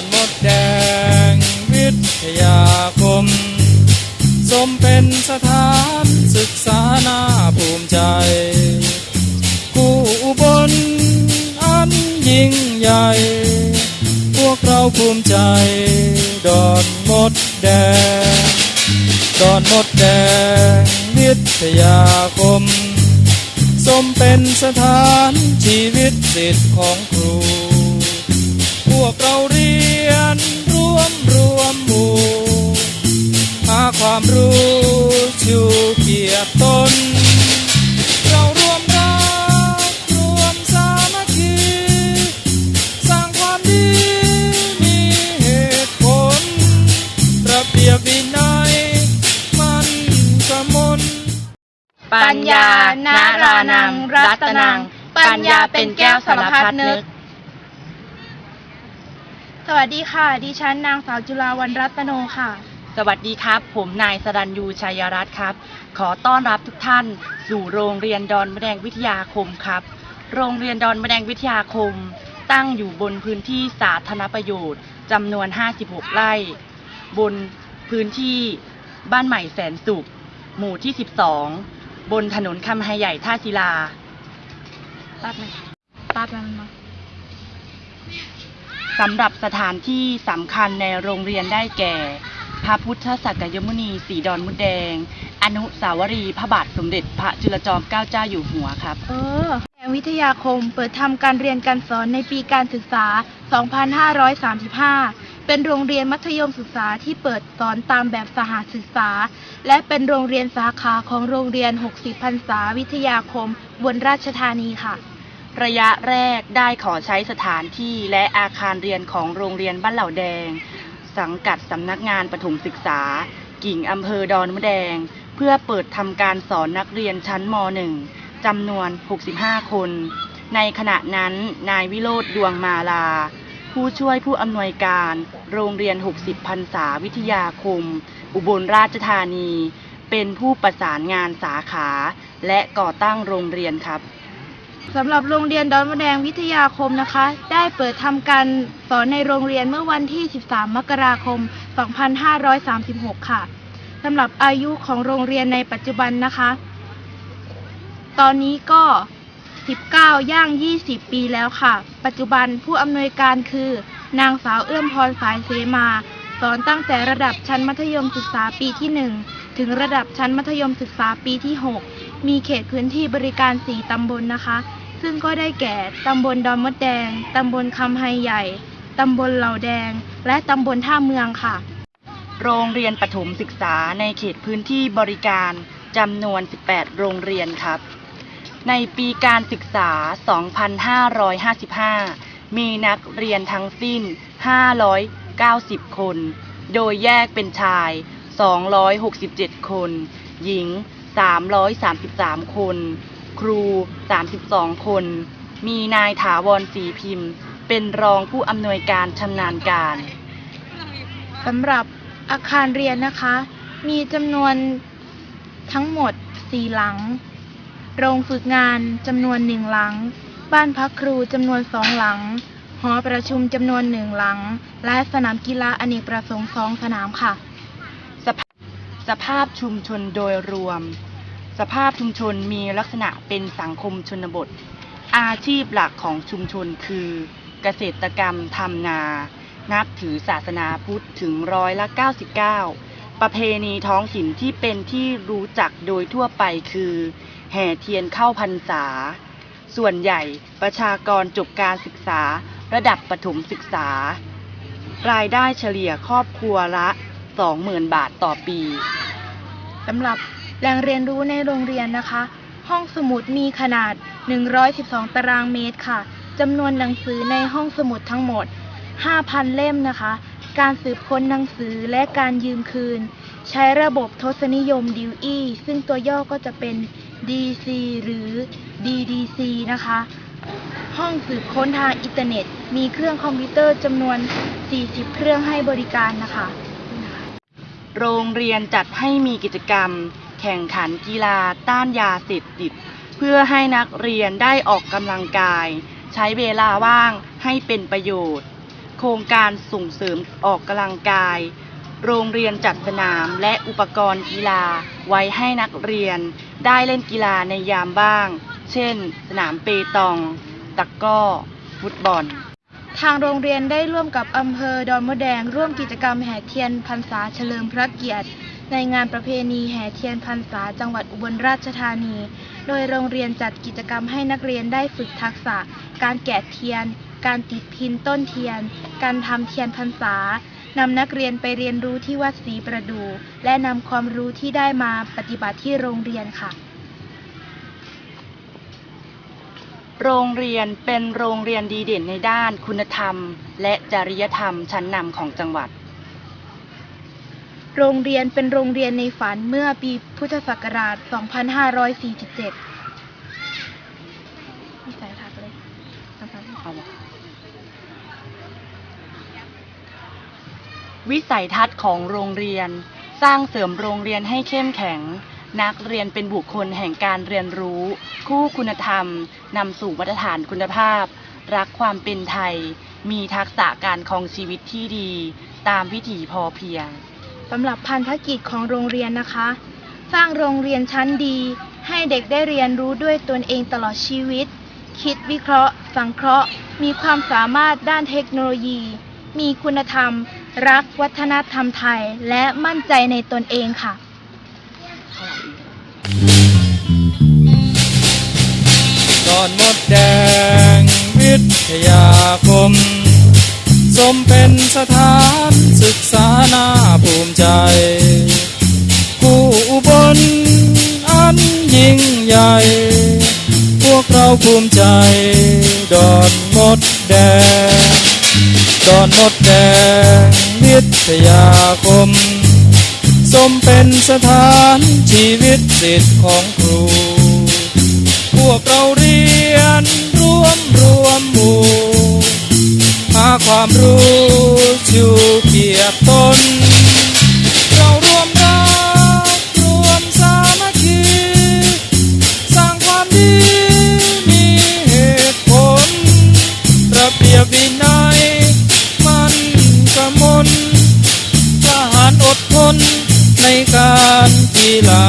ดมดแดงวิทยาคม สมเป็นสถานศึกษาหน้าภูมิใจ กูอุบนอันยิ่งใหญ่ พวกเราภูมิใจ ดอนมดแดง ดอนมดแดงวิทยาคมสมเป็นสถานชีวิตสิทธิ์ของครู วกเราเรียนร่วมรวมหมู่หาความรู้ชูเกียรติตน เรารวมรักรวมสามัคคีสร้างความดีมีเหตุผล ระเบียบวินัยมันกมลปัญญานารานัง รัตนัง ปัญญาเป็นแก้วสารพัดนึก สวัสดีค่ะ ดิฉันนางสาวจุฬาวันรัตโนค่ะ สวัสดีครับ ผมนายสรัญยูชัยรัตน์ครับ ขอต้อนรับทุกท่าน สู่โรงเรียนดอนมะแดงวิทยาคมครับ โรงเรียนดอนมะแดงวิทยาคม ตั้งอยู่บนพื้นที่สาธารณประโยชน์จำนวน 56 ไร่ บนพื้นที่บ้านใหม่แสนสุข หมู่ที่ 12 บนถนนคำไฮใหญ่ท่าศิลาตัดไหมตัดมันมา สำหรับสถานที่สำคัญในโรงเรียนได้แก่ พระพุทธสักยมุนีสีดอนมุดแดง อนุสาวรีย์พระบาทสมเด็จพระจุลจอมเกล้าเจ้าอยู่หัวครับ เออแห่งวิทยาคมเปิดทำการเรียนการสอนในปีการศึกษา 2535 เป็นโรงเรียนมัธยมศึกษาที่เปิดสอนตามแบบสหศึกษา และเป็นโรงเรียนสาขาของโรงเรียน 60พรรษาวิทยาคมบนราชธานีค่ะ ระยะแรกได้ขอใช้สถานที่และอาคารเรียนของโรงเรียนบ้านเหล่าแดง สังกัดสำนักงานปฐมศึกษา กิ่งอำเภอดอนมะแดง เพื่อเปิดทำการสอนนักเรียนชั้นม .1 จำนวน 65 คน ในขณะนั้นนายวิโรธดวงมาลา ผู้ช่วยผู้อำนวยการโรงเรียน 60พรรษาวิทยาคม อุบลราชธานี เป็นผู้ประสานงานสาขา และก่อตั้งโรงเรียนครับ สำหรับโรงเรียนดอนมะแดงวิทยาคมนะคะ ได้เปิดทำการสอนในโรงเรียนเมื่อวันที่ 13 มกราคม 2536 ค่ะสำหรับอายุของโรงเรียนในปัจจุบันนะคะ ตอนนี้ก็ 19 ย่าง 20 ปีแล้วค่ะ ปัจจุบันผู้อำนวยการคือ นางสาวเอื้อมพรสายเสมา สอนตั้งแต่ระดับชั้นมัธยมศึกษาปีที่ 1 ถึงระดับชั้นมัธยมศึกษาปีที่ 6 มีเขตพื้นที่บริการ 4 ตำบลนะคะ ซึ่งก็ได้แก่ ตำบลดอนมดแดง ตำบลคำไฮใหญ่ ตำบลเหล่าแดง และตำบลท่าเมืองค่ะ โรงเรียนประถมศึกษาในเขตพื้นที่บริการจำนวน 18 โรงเรียนครับ ในปีการศึกษา 2555 มีนักเรียนทั้งสิ้น 590 คน โดยแยกเป็นชาย 267 คน หญิง 333 คน ครู 32 คน มีนายถาวรศรีพิมพ์ เป็นรองผู้อำนวยการชำนาญการสำหรับอาคารเรียนนะคะ มีจำนวนทั้งหมด 4 หลัง โรงฝึกงานจำนวนหนึ่งหลัง บ้านพักครูจำนวนสองหลัง หอประชุมจำนวนหนึ่งหลัง และสนามกีฬาอเนกประสงค์สองสนามค่ะสภาสภาพชุมชนโดยรวม สภาพชุมชนมีลักษณะเป็นสังคมชนบท อาชีพหลักของชุมชนคือเกษตรกรรมทำนา นับถือศาสนาพุทธถึงร้อยละ 99 ประเพณีท้องถิ่นที่เป็นที่รู้จักโดยทั่วไปคือ แห่เทียนเข้าพรรษา ส่วนใหญ่ประชากรจบการศึกษาระดับประถมศึกษา รายได้เฉลี่ยครอบครัวละ 20,000 บาทต่อปีสำหรับ แหล่งเรียนรู้ในโรงเรียนนะคะ ห้องสมุดมีขนาด 112 ตารางเมตรค่ะจำนวนหนังสือในห้องสมุดทั้งหมด 5,000 เล่มนะคะ การสืบค้นหนังสือและการยืมคืน ใช้ระบบทศนิยมดิวอีซึ่งตัวย่อก็จะเป็น DC หรือ DDC นะคะ ห้องสืบค้นทางอินเทอร์เน็ต มีเครื่องคอมพิวเตอร์จำนวน 40 เครื่องให้บริการนะคะ โรงเรียนจัดให้มีกิจกรรม แข่งขันกีฬาต้านยาเสพติด เพื่อให้นักเรียนได้ออกกำลังกาย ใช้เวลาว่างให้เป็นประโยชน์ โครงการส่งเสริมออกกำลังกาย โรงเรียนจัดสนามและอุปกรณ์กีฬาไว้ให้นักเรียน ได้เล่นกีฬาในยามบ้าง เช่น สนามเปตอง ตะกร้อ ฟุตบอลทางโรงเรียนได้ร่วมกับอำเภอดอนมะแดง ร่วมกิจกรรมแห่เทียนพรรษาเฉลิมพระเกียรติ ในงานประเพณีแห่เทียนพรรษาจังหวัดอุบลราชธานี โดยโรงเรียนจัดกิจกรรมให้นักเรียนได้ฝึกทักษะ การแกะเทียน การติดพินต้นเทียน การทำเทียนพรรษานำนักเรียนไปเรียนรู้ที่วัดศรีประดู และนำความรู้ที่ได้มาปฏิบัติที่โรงเรียนค่ะ โรงเรียนเป็นโรงเรียนดีเด่นในด้านคุณธรรม และจริยธรรมชั้นนำของจังหวัด โรงเรียนเป็นโรงเรียนในฝันเมื่อปีพุทธศักราช 2547นี่สายทักเลยสั้นๆเอาวะวิสัยทัศน์ของโรงเรียน สร้างเสริมโรงเรียนให้เข้มแข็ง นักเรียนเป็นบุคคลแห่งการเรียนรู้ คู่คุณธรรมนำสู่มาตรฐานคุณภาพ รักความเป็นไทย มีทักษะการครองชีวิตที่ดี ตามวิถีพอเพียง สำหรับพันธกิจของโรงเรียนนะคะ สร้างโรงเรียนชั้นดี ให้เด็กได้เรียนรู้ด้วยตนเองตลอดชีวิต คิดวิเคราะห์ สังเคราะห์ มีความสามารถด้านเทคโนโลยี มีคุณธรรม รักวัฒนธรรมไทย และมั่นใจในตนเองค่ะก่อนมดแดงวิทยาคม สมเป็นสถานศึกษาหน้าภูมิใจ ผู้อุบลอันยิ่งใหญ่ พวกเราภูมิใจ ดอนมดแดง ดอนมดแดงวิทยาคม สมเป็นสถานชีวิตสิทธิ์ของครู พวกเราเรียนรวมรวมหมู่าความรู้ชูเกียรติตน เรารวมรักรวมสามัคคี สร้างความดีมีเหตุผล ระเบียบวินัยมันกมลกล้าหาญอดทนในการกีฬา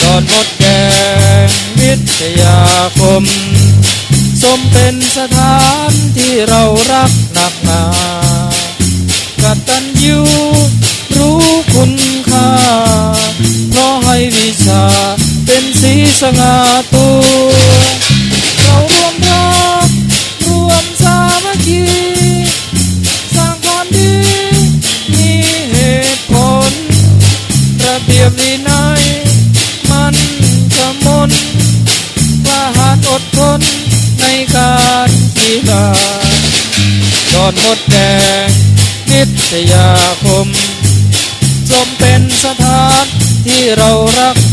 ดอนมดแดงวิทยาคม สมเป็นสถาน เรารักหนักหนากตัญญูรู้คุณค่าเพราะให้วิชาเป็นสีสง่าตั อนมดแดง นิทยาคม สมเป็นสถานที่เรารัก